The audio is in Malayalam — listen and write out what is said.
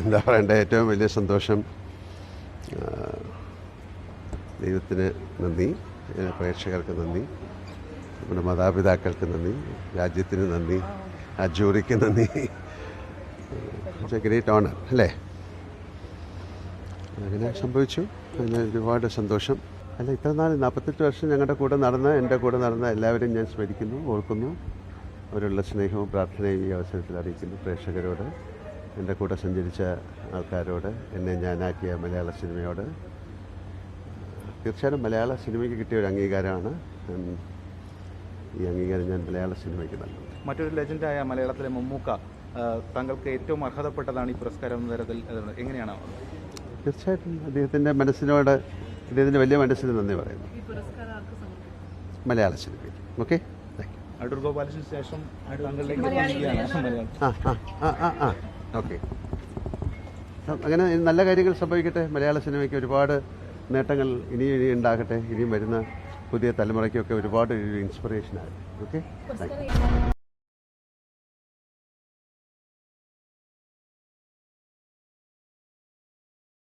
എന്താ പറയേണ്ടത് ഏറ്റവും വലിയ സന്തോഷം ദൈവത്തിന് നന്ദി പ്രേക്ഷകർക്ക് നന്ദി നമ്മുടെ മാതാപിതാക്കൾക്ക് നന്ദി രാജ്യത്തിന് നന്ദി ആ ജൂറിക്ക് നന്ദി. ഗ്രേറ്റ് ഓണർ അല്ലേ? അങ്ങനെ സംഭവിച്ചു. അതിന് ഒരുപാട് സന്തോഷം. അല്ല ഇത്ര നാൾ നാൽപ്പത്തെട്ട് വർഷം ഞങ്ങളുടെ കൂടെ നടന്ന എന്റെ കൂടെ നടന്ന എല്ലാവരും ഞാൻ സ്മരിക്കുന്നു ഓർക്കുന്നു. അവരുള്ള സ്നേഹവും പ്രാർത്ഥനയും ഈ അവസരത്തിൽ അറിയിക്കുന്നു പ്രേക്ഷകരോട്. എന്റെ കൂടെ സഞ്ചരിച്ച ആൾക്കാരോട് എന്നെ ഞാനാക്കിയ മലയാള സിനിമയോട്. തീർച്ചയായും മലയാള സിനിമയ്ക്ക് കിട്ടിയ ഒരു അംഗീകാരമാണ്. ഈ അംഗീകാരം ഞാൻ മലയാള സിനിമയ്ക്ക് നൽകുന്നത് മറ്റൊരു ലെജൻഡായ മലയാളത്തിലെ മമ്മൂക്ക താങ്കൾക്ക് ഏറ്റവും അർഹതപ്പെട്ടതാണ് ഈ പുരസ്കാരം എന്ന തരത്തിൽ എങ്ങനെയാണ് തീർച്ചയായിട്ടും അദ്ദേഹത്തിന്റെ മനസ്സിനോട് അദ്ദേഹത്തിന്റെ വലിയ മനസ്സിന് നന്ദി പറയുന്നു. മലയാള സിനിമയ്ക്ക്. ഓക്കെ? Thank you. അടൂർ ഗോപാലിന് ശേഷം താങ്കളിലേക്ക് ആ ആ ആ ആ. ഓക്കെ. അങ്ങനെ നല്ല കാര്യങ്ങൾ സംഭവിക്കട്ടെ. മലയാള സിനിമയ്ക്ക് ഒരുപാട് നേട്ടങ്ങൾ ഇനിയും ഇനി ഉണ്ടാകട്ടെ. ഇനിയും വരുന്ന പുതിയ തലമുറയ്ക്കൊക്കെ ഒരുപാട് ഇൻസ്പിറേഷനാകും ഓക്കെ